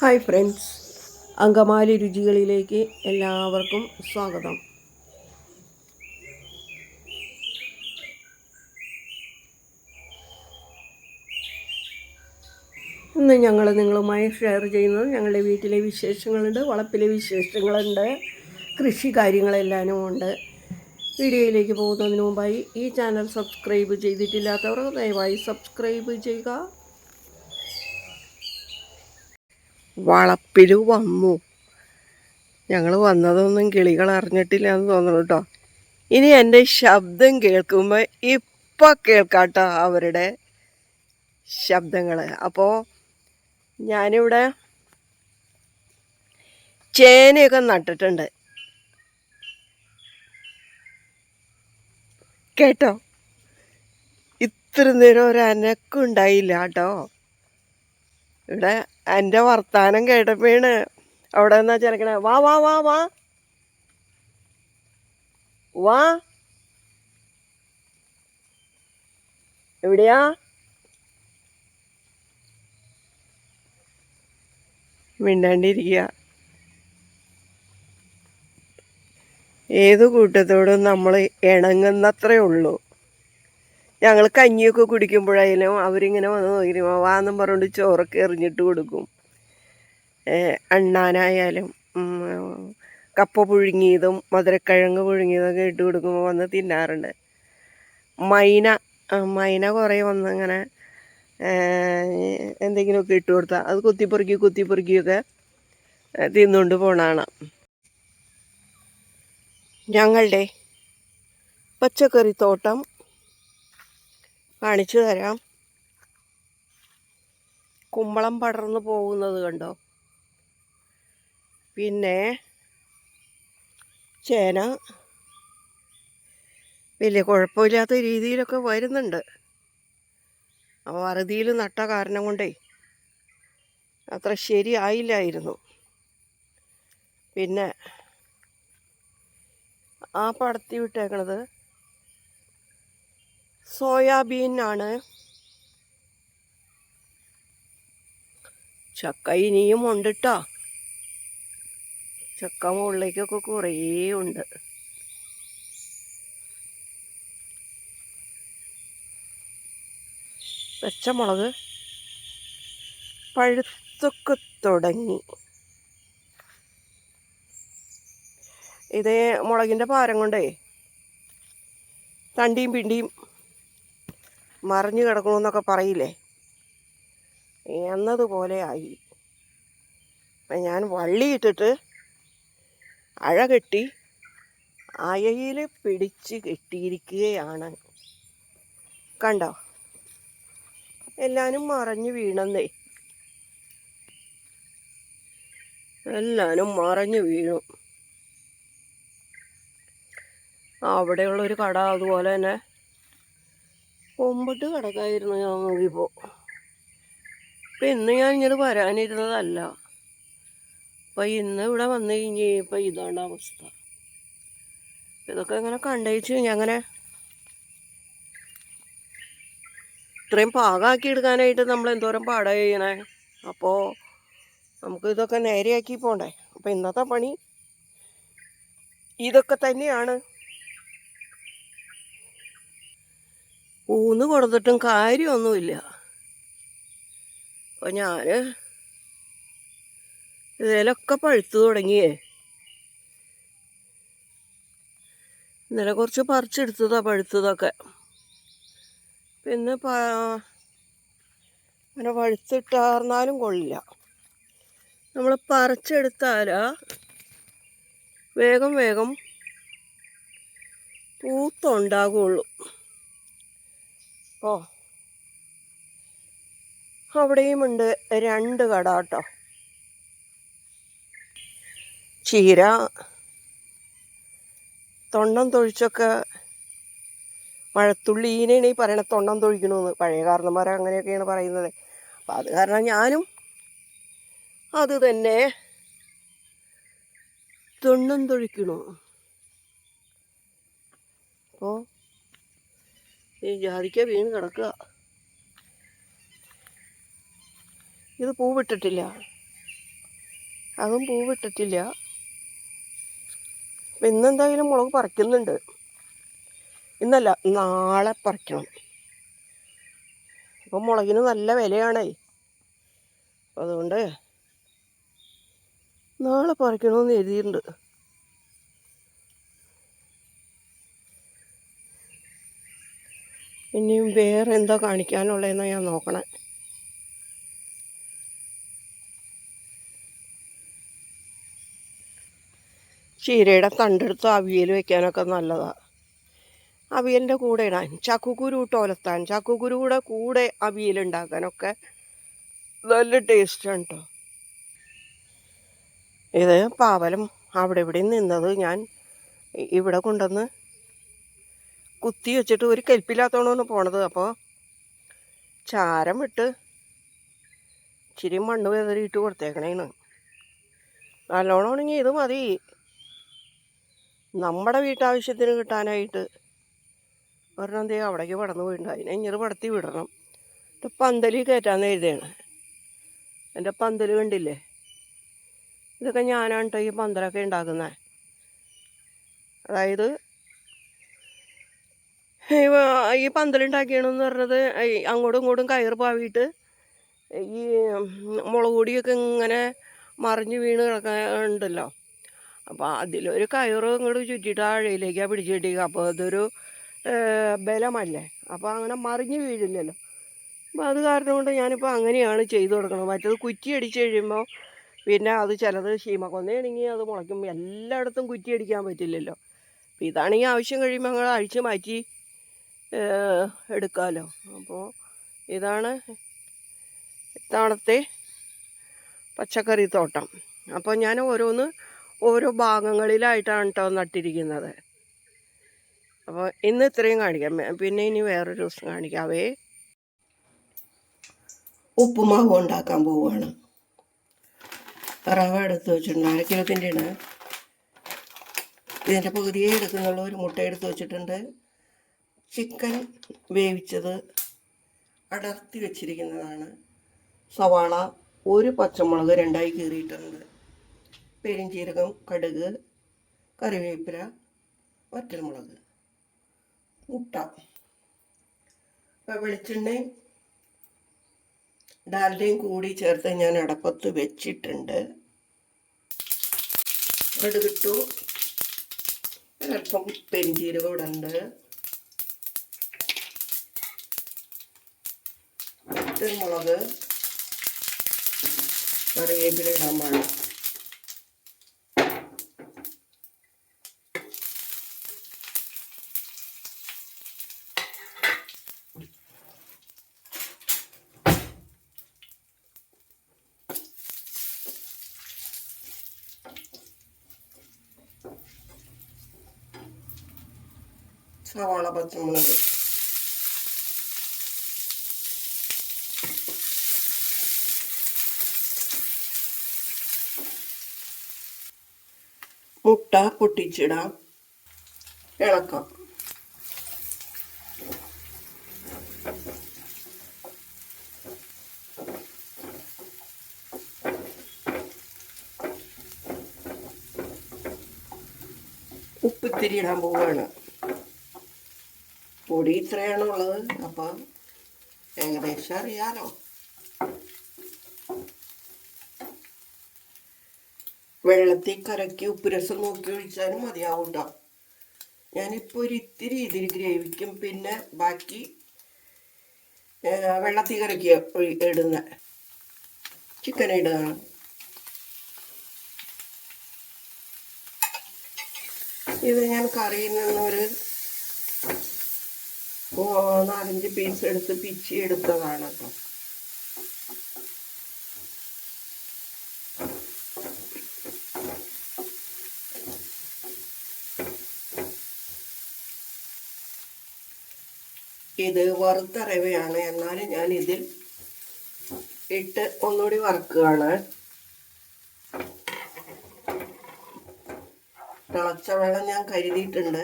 Hi friends. Angamaly രുചികളിലേക്ക് എല്ലാവർക്കും സ്വാഗതം. ഇന്ന് ഞങ്ങൾ നിങ്ങളുമായി ഷെയർ ചെയ്യുന്നത് ഞങ്ങളുടെ വീട്ടിലെ വിശേഷങ്ങളുണ്ട് വളപ്പിലെ വിശേഷങ്ങളുണ്ട് കൃഷി കാര്യങ്ങളെല്ലാനും ഉണ്ട്. വീഡിയോയിലേക്ക് പോകുന്നതിന് മുമ്പായി ഈ ചാനൽ സബ്സ്ക്രൈബ് ചെയ്തിട്ടില്ലാത്തവർ ദയവായി സബ്സ്ക്രൈബ് ചെയ്യുക. വളപ്പിൽ വന്നു. ഞങ്ങൾ വന്നതൊന്നും കിളികൾ അറിഞ്ഞിട്ടില്ല എന്ന് തോന്നുന്നു കേട്ടോ ഇനി എന്റെ ശബ്ദം കേൾക്കുമ്പോൾ ഇപ്പം കേൾക്കാട്ടോ അവരുടെ ശബ്ദങ്ങൾ അപ്പോൾ ഞാനിവിടെ ചേനയൊക്കെ നട്ടിട്ടുണ്ട്. കേട്ടോ? ഇത്ര നേരം ഒരനക്കുണ്ടായില്ല കേട്ടോ ഇവിടെ എന്റെ വർത്താനം കേട്ടപ്പോഴാണ് അവിടെ നിന്നാ ചെറുക്കണേ വാ വാ വാ വാ. വാ. എവിടെയാ? മിണ്ടാണ്ടിരിക്കുക. ഏത് കൂട്ടത്തോടും നമ്മൾ ഇണങ്ങുന്നത്രേ ഉള്ളൂ. ഞങ്ങൾ കഞ്ഞിയൊക്കെ കുടിക്കുമ്പോഴായാലും അവരിങ്ങനെ വന്ന് നോക്കിയിരുന്നു വാന്നും പറഞ്ഞുകൊണ്ട് ചോറൊക്കെ എറിഞ്ഞിട്ട് കൊടുക്കും. അണ്ണാനായാലും കപ്പ പുഴുങ്ങിയതും മധുരക്കിഴങ്ങ് പുഴുങ്ങിയതൊക്കെ ഇട്ട് കൊടുക്കുമ്പോൾ വന്ന് തിന്നാറുണ്ട്. മൈന മൈന കുറേ വന്ന് ഇങ്ങനെ ഏ, എന്തെങ്കിലുമൊക്കെ ഇട്ട് കൊടുത്താൽ അത് കുത്തിപ്പൊറുക്കി കുത്തിപ്പൊറുക്കിയൊക്കെ തിന്നുകൊണ്ട് പോണാണ് ഞങ്ങളുടെ പച്ചക്കറി തോട്ടം കാണിച്ചു തരാം. കുമ്പളം പടർന്നു പോകുന്നത് കണ്ടോ? പിന്നെ ചേന. വലിയ കുഴപ്പമില്ലാത്ത രീതിയിലൊക്കെ വരുന്നുണ്ട്. വറുതിയിൽ നട്ട കാരണം കൊണ്ടേ അത്ര ശരിയായില്ലായിരുന്നു. പിന്നെ ആ പടത്തി വിട്ടേക്കണത് സോയാബീൻ ആണ് ചക്ക ഇനിയും ഉണ്ട് കേട്ടോ ചക്ക മുകളിലേക്കൊക്കെ കുറേ ഉണ്ട്. പച്ചമുളക് പഴുത്തൊക്കെ തുടങ്ങി. ഇതേ മുളകിന്റെ പാരം കൊണ്ടേ തണ്ടിയും പിണ്ടിയും മറിഞ്ഞു കിടക്കണമെന്നൊക്കെ പറയില്ലേ? എന്നതുപോലെ ആയി. അപ്പം ഞാൻ വള്ളിയിട്ടിട്ട് അഴ കെട്ടി അയയിൽ പിടിച്ച് കെട്ടിയിരിക്കുകയാണ്. കണ്ടോ? എല്ലാനും മറഞ്ഞു വീണെന്നേ. എല്ലാനും മറഞ്ഞു വീണു. അവിടെയുള്ളൊരു കട അതുപോലെ തന്നെ കൊമ്പിട്ട് കിടക്കായിരുന്നു ഞാൻ നോക്കിയപ്പോൾ ഇപ്പം ഇന്ന് ഞാൻ ഇങ്ങനെ വരാനിരുന്നതല്ല. അപ്പം ഇന്ന് ഇവിടെ വന്നു കഴിഞ്ഞ് ഇപ്പം ഇതാണ് അവസ്ഥ. ഇതൊക്കെ ഇങ്ങനെ കണ്ടയിച്ചു ഞാൻ അങ്ങനെ ഇത്രയും പാകമാക്കി എടുക്കാനായിട്ട് നമ്മൾ എന്തോരം പാടാ ചെയ്യണേ? അപ്പോൾ നമുക്ക് ഇതൊക്കെ നേരെയാക്കി പോണ്ടേ? അപ്പം ഇന്നത്തെ പണി ഇതൊക്കെ തന്നെയാണ്. ഊന്ന് കൊടുത്തിട്ടും കാര്യമൊന്നുമില്ല. അപ്പോൾ ഞാൻ ഇതിലൊക്കെ പഴുത്തു തുടങ്ങിയേ. ഇന്നലെ കുറച്ച് പറിച്ചെടുത്തതാ പഴുത്തതൊക്കെ. പിന്നെ പ അങ്ങനെ പഴുത്തിട്ടാർന്നാലും കൊള്ളില്ല. നമ്മൾ പറിച്ചെടുത്താൽ വേഗം വേഗം പൂത്തുണ്ടാകുള്ളൂ. ഓ. അവിടെയും ഉണ്ട് രണ്ട് കട കേട്ടോ. ചീര തൊണ്ടം തൊഴിച്ചൊക്കെ മഴത്തുള്ളീനെയാണ് ഈ പറയണ തൊണ്ടം തൊഴിക്കണമെന്ന് പഴയ കാരണന്മാരെ അങ്ങനെയൊക്കെയാണ് പറയുന്നത്. അപ്പം അത് കാരണം ഞാനും അത് തന്നെ തൊണ്ണം തൊഴിക്കണു. അപ്പോൾ ഈ ജാതിക്ക വീണ് കിടക്കുക. ഇത് പൂവിട്ടിട്ടില്ല. അതും പൂവിട്ടിട്ടില്ല. ഇന്നെന്തായാലും മുളക് പറിക്കുന്നുണ്ട്. ഇന്നല്ല നാളെ പറിക്കണം. അപ്പം മുളകിന് നല്ല വിലയാണേ. അതുകൊണ്ട് നാളെ പറിക്കണമെന്ന് എഴുതിയിട്ടുണ്ട്. ഇനിയും വേറെ എന്താ കാണിക്കാനുള്ളതെന്ന് ഞാൻ നോക്കണേ. ചീരയുടെ തണ്ടെടുത്ത് അവിയൽ വെക്കാനൊക്കെ നല്ലതാണ് അവിയലിന്റെ കൂടെ ഇടാൻ. ചക്കുക്കുരു ഇട്ട് ഒലത്താൻ. ചക്കുക്കുരുയുടെ കൂടെ അവിയൽ ഉണ്ടാക്കാനൊക്കെ നല്ല ടേസ്റ്റാണ് കേട്ടോ ഇത് പാവലം അവിടെ ഇവിടെ നിന്നത് ഞാൻ ഇവിടെ കൊണ്ടുവന്ന് കുത്തി വെച്ചിട്ട് ഒരു കെൽപ്പില്ലാത്തോണ്ടാണ് പോണത്. അപ്പോൾ ചാരം ഇട്ട് ഇച്ചിരി മണ്ണ് വെതറിയിട്ട് കൊടുത്തേക്കണേന്ന്. നല്ലോണം ഉണങ്ങി ഇത് മതി. നമ്മുടെ വീട്ടാവശ്യത്തിന് കിട്ടാനായിട്ട് ഒരെണ്ണം എന്തേ അവിടേക്ക് പടന്നു പോയിട്ടുണ്ട്. അതിനെ ഇങ്ങനെ പടത്തി വിടണം. എന്നിട്ട് പന്തലിൽ കയറ്റാന്ന് എഴുതിയാണ് എന്റെ പന്തൽ കണ്ടില്ലേ? ഇതൊക്കെ ഞാനാണ് കേട്ടോ ഈ പന്തലൊക്കെ ഉണ്ടാക്കുന്നത് അതായത് ഈ പന്തലുണ്ടാക്കിയണമെന്ന് പറഞ്ഞത്. അങ്ങോട്ടും ഇങ്ങോട്ടും കയറ് പാവിയിട്ട് ഈ മുളക് പൊടിയൊക്കെ ഇങ്ങനെ മറിഞ്ഞ് വീണ് കിടക്കാനുണ്ടല്ലോ അപ്പോൾ അതിലൊരു കയറ് ഇങ്ങോട്ട് ചുറ്റിയിട്ട് ആഴയിലേക്കാണ് പിടിച്ച് കിട്ടിയത് അപ്പോൾ അതൊരു ബലമല്ലേ? അപ്പോൾ അങ്ങനെ മറിഞ്ഞ് വീഴില്ലല്ലോ. അപ്പോൾ അത് കാരണം കൊണ്ട് ഞാനിപ്പോൾ അങ്ങനെയാണ് ചെയ്തു കൊടുക്കുന്നത് മറ്റത് കുറ്റി അടിച്ച് കഴിയുമ്പോൾ പിന്നെ അത് ചിലത് ശീമക്കൊന്നയാണെങ്കിൽ അത് മുളയ്ക്കും എല്ലായിടത്തും കുറ്റി അടിക്കാൻ പറ്റില്ലല്ലോ. അപ്പോൾ ഇതാണെങ്കിൽ ആവശ്യം കഴിയുമ്പോൾ ഞങ്ങൾ അഴിച്ച് മാറ്റി എടുക്കാമല്ലോ അപ്പോൾ ഇതാണ് ഇത്തവണത്തെ പച്ചക്കറി തോട്ടം. അപ്പോൾ ഞാൻ ഓരോന്ന് ഓരോ ഭാഗങ്ങളിലായിട്ടാണ് കേട്ടോ നട്ടിരിക്കുന്നത്. അപ്പോൾ ഇന്ന് ഇത്രയും കാണിക്കാം. പിന്നെ ഇനി വേറൊരു ദിവസം കാണിക്കാവേ ഉപ്പുമാവ് ഉണ്ടാക്കാൻ പോവുകയാണ്. റവ എടുത്ത് വെച്ചിട്ടുണ്ട്. അര കിലോത്തിന്റെ ആണ് ഇതിന്റെ പകുതിയേ എടുക്കുന്നുള്ളൂ. ഒരു മുട്ട എടുത്ത് വെച്ചിട്ടുണ്ട്. ചിക്കൻ വേവിച്ചത് അടർത്തി വെച്ചിരിക്കുന്നതാണ്. സവാള ഒരു പച്ചമുളക് രണ്ടായി കീറിയിട്ടുണ്ട്. പെരിഞ്ചീരകം കടുക് കറിവേപ്പില വറ്റൽമുളക്. മുട്ട. വെളിച്ചെണ്ണയും ഡാൽഡയും കൂടി ചേർത്ത് ഞാൻ അടപ്പത്ത് വെച്ചിട്ടുണ്ട്. കടുകിട്ടു. അല്പം പെരിഞ്ചീരകം ഇടുന്നുണ്ട് വറ്റൽമുളക് കറിവേപ്പില ഇടാൻ പാടില്ല സവാള പച്ചമുളക് മുട്ട പൊട്ടിച്ചിടാം. ഇളക്കാം. ഉപ്പിത്തിരി ഇടാൻ പോവുകയാണ് പൊടി ഇത്രയാണ് ഉള്ളത്. അപ്പം ഏകദേശം അറിയാലോ. വെള്ളത്തിൽ കലക്കി ഉപ്പ് രസം നോക്കി ഒഴിച്ചാലും മതിയാവും ഞാനിപ്പോൾ ഒരു ഇത്തിരി ഇതിൽ ഗ്രേവിക്കും പിന്നെ ബാക്കി വെള്ളത്തിൽ കലക്കി ഇടുന്ന. ചിക്കൻ ഇടുകയാണ് ഇത് ഞാൻ കറിയിൽ നിന്നൊരു നാലഞ്ച് പീസ് എടുത്ത് പിച്ചി എടുത്തതാണ് കേട്ടോ ഇത് വറുത്ത റവയാണ് എന്നാലും ഞാൻ ഇതിൽ ഇട്ട് ഒന്നുകൂടി വറുക്കുകയാണ്. തിളച്ച വെള്ളം ഞാൻ കരുതിയിട്ടുണ്ട്.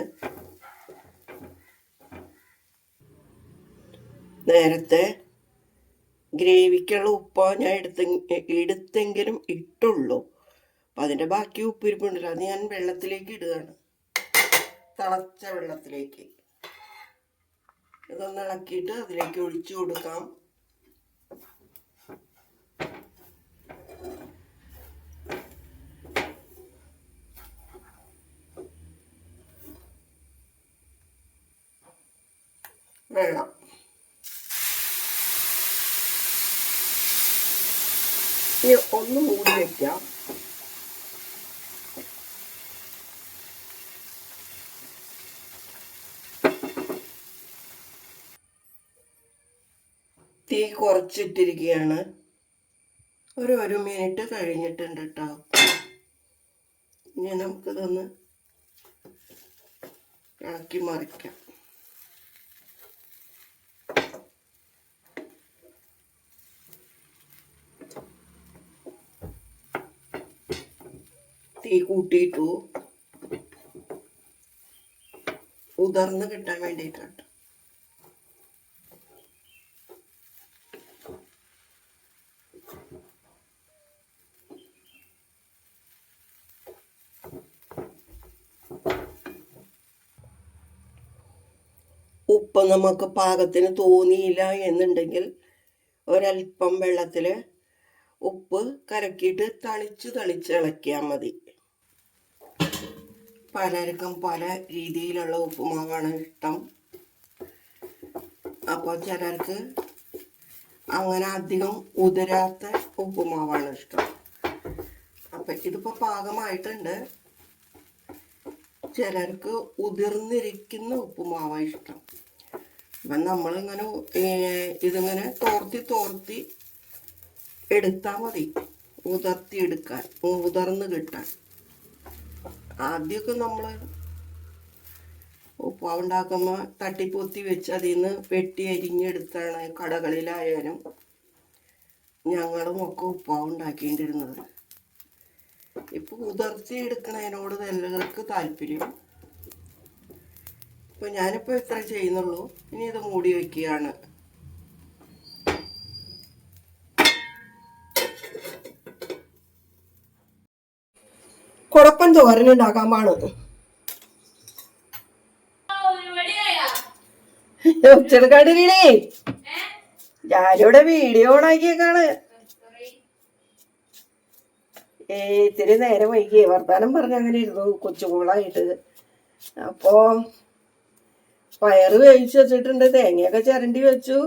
നേരത്തെ ഗ്രേവിക്കുള്ള ഉപ്പ ഞാൻ എടുത്ത എടുത്തെങ്കിലും ഇട്ടുള്ളൂ. അപ്പം അതിന്റെ ബാക്കി ഉപ്പിരിപ്പുണ്ടല്ലോ. അത് ഞാൻ വെള്ളത്തിലേക്ക് ഇടുകയാണ്. തിളച്ച വെള്ളത്തിലേക്ക്. ഇതൊന്ന് ഇളക്കിയിട്ട് അതിലേക്ക് ഒഴിച്ചു കൊടുക്കാം. വെള്ളം. ഇനി ഒന്ന് മൂടി വെക്കാം തീ കുറച്ചിട്ടിരിക്കുകയാണ് ഒരു ഒരു മിനിറ്റ് കഴിഞ്ഞിട്ടുണ്ട് കേട്ടോ ഇനി നമുക്കിതൊന്ന് ഇളക്കി മറിക്കാം. തീ കൂട്ടിയിട്ടു. ഉതർന്ന് കിട്ടാൻ വേണ്ടിയിട്ടാണ് ഉപ്പ് നമുക്ക് പാകത്തിന് തോന്നിയില്ല എന്നുണ്ടെങ്കിൽ ഒരൽപ്പം വെള്ളത്തിൽ ഉപ്പ് കലക്കിയിട്ട് തളിച്ച് തളിച്ച് ഇളക്കിയാൽ മതി. പലർക്കും പല രീതിയിലുള്ള ഉപ്പുമാവാണ് ഇഷ്ടം. അപ്പോൾ ചിലർക്ക് അങ്ങനെ അധികം ഉതരാത്ത ഉപ്പുമാവാണ് ഇഷ്ടം. അപ്പം ഇതിപ്പോൾ പാകമായിട്ടുണ്ട്. ചിലർക്ക് ഉതിർന്നിരിക്കുന്ന ഉപ്പുമാവാണ് ഇഷ്ടം. അപ്പം നമ്മളിങ്ങനെ ഇതിങ്ങനെ തോർത്തി തോർത്തി എടുത്താൽ മതി. ഉതർത്തി എടുക്കാൻ ഉതർന്ന് കിട്ടാൻ. ആദ്യമൊക്കെ നമ്മൾ ഉപ്പാവ് ഉണ്ടാക്കുമ്പോൾ തട്ടിപ്പൊത്തി വെച്ച് അതിൽ നിന്ന് വെട്ടി അരിഞ്ഞെടുത്താണ് കടകളിലായാലും ഞങ്ങളും ഒക്കെ ഉപ്പാവ് ഉണ്ടാക്കിയിട്ടിരുന്നത് ഇപ്പൊ ഉതർത്തി എടുക്കുന്നതിനോട് എല്ലാവർക്കും താല്പര്യം. ഇപ്പൊ ഞാനിപ്പോ ഇത്ര ചെയ്യുന്നുള്ളൂ. ഇനി ഇത് മൂടി വെക്കുകയാണ്. കുഴപ്പം തോരനുണ്ടാക്കാൻ പാടുന്നു ഞാനിവിടെ വീഡിയോ ഓണാക്കിയേക്കാണ് ഏ ഇത്തിരി നേരം വൈകി വർത്താനം പറഞ്ഞ അങ്ങനെ ഇരുന്നു. കൊച്ചുകൂളായിട്ട് അപ്പോ പയറ് വേവിച്ച് വെച്ചിട്ടുണ്ട് തേങ്ങയൊക്കെ ചിരണ്ടി വെച്ചു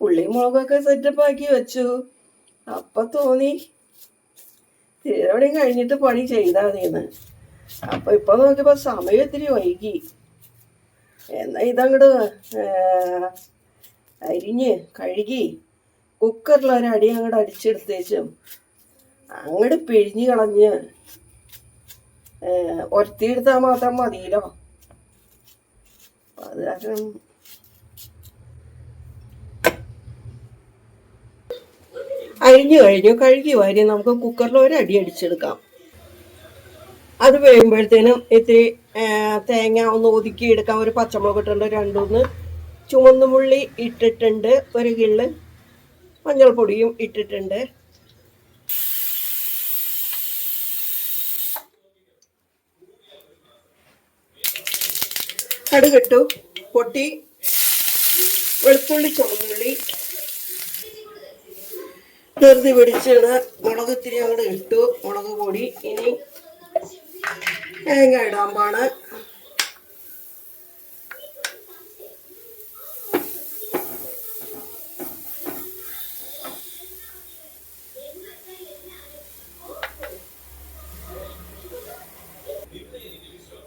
ഉള്ളി മുളകൊക്കെ സെറ്റപ്പ് ആക്കി വെച്ചു. അപ്പൊ തോന്നി തീരവണയും കഴിഞ്ഞിട്ട് പണി ചെയ്താൽ മതിയെന്ന് അപ്പൊ ഇപ്പൊ നോക്കിയപ്പോ സമയം ഇത്തിരി വൈകി. എന്നാ ഇതങ്ങട് അരിഞ്ഞ് കഴുകി കുക്കറിൽ ഒരടി അങ്ങോട്ട് അടിച്ചെടുത്തേച്ചും അങ്ങോട്ട് പിഴിഞ്ഞ് കളഞ്ഞ് ഒരത്തിയെടുത്താൽ മാത്രം മതിയല്ലോ. അരിഞ്ഞു കഴിഞ്ഞു കഴുകി വാരി നമുക്ക് കുക്കറിൽ ഒരടി അടിച്ചെടുക്കാം. അത് വേകുമ്പോഴത്തേനും ഇത്തിരി തേങ്ങ ഒന്ന് ഒതുക്കി എടുക്കാം. ഒരു പച്ചമുളക് ഇട്ടുണ്ട് രണ്ടൂന്ന്. ചുവന്നുമുള്ളി ഇട്ടിട്ടുണ്ട് ഒരു കിള്ള്. മഞ്ഞൾപ്പൊടിയും ഇട്ടിട്ടുണ്ട്. കടുകിട്ടു പൊട്ടി വെളുത്തുള്ളി ചുമന്നുള്ളി ധൃതി പിടിച്ചാണ് മുളക് ഇത്തിരി അങ്ങോട്ട് ഇട്ടു മുളക് പൊടി. ഇനി തേങ്ങ ഇടാൻ പാണ്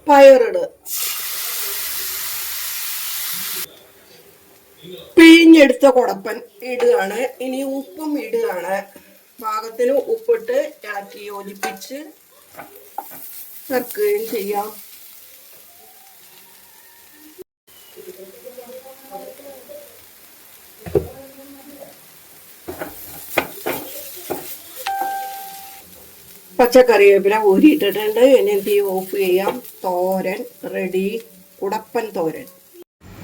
പയറിട്. പിഴിഞ്ഞെടുത്ത കുടപ്പൻ ഇടുകയാണ്. ഇനി ഉപ്പും ഇടുകയാണ്. പാകത്തിന് ഉപ്പിട്ട് ഇളക്കി യോജിപ്പിച്ച് ചേർക്കുകയും ചെയ്യാം. പച്ചക്കറിവേപ്പില ഊരിയിട്ടിട്ടുണ്ട്. ഇനി തീ ഓഫ് ചെയ്യാം. തോരൻ റെഡി. കുടപ്പൻ തോരൻ.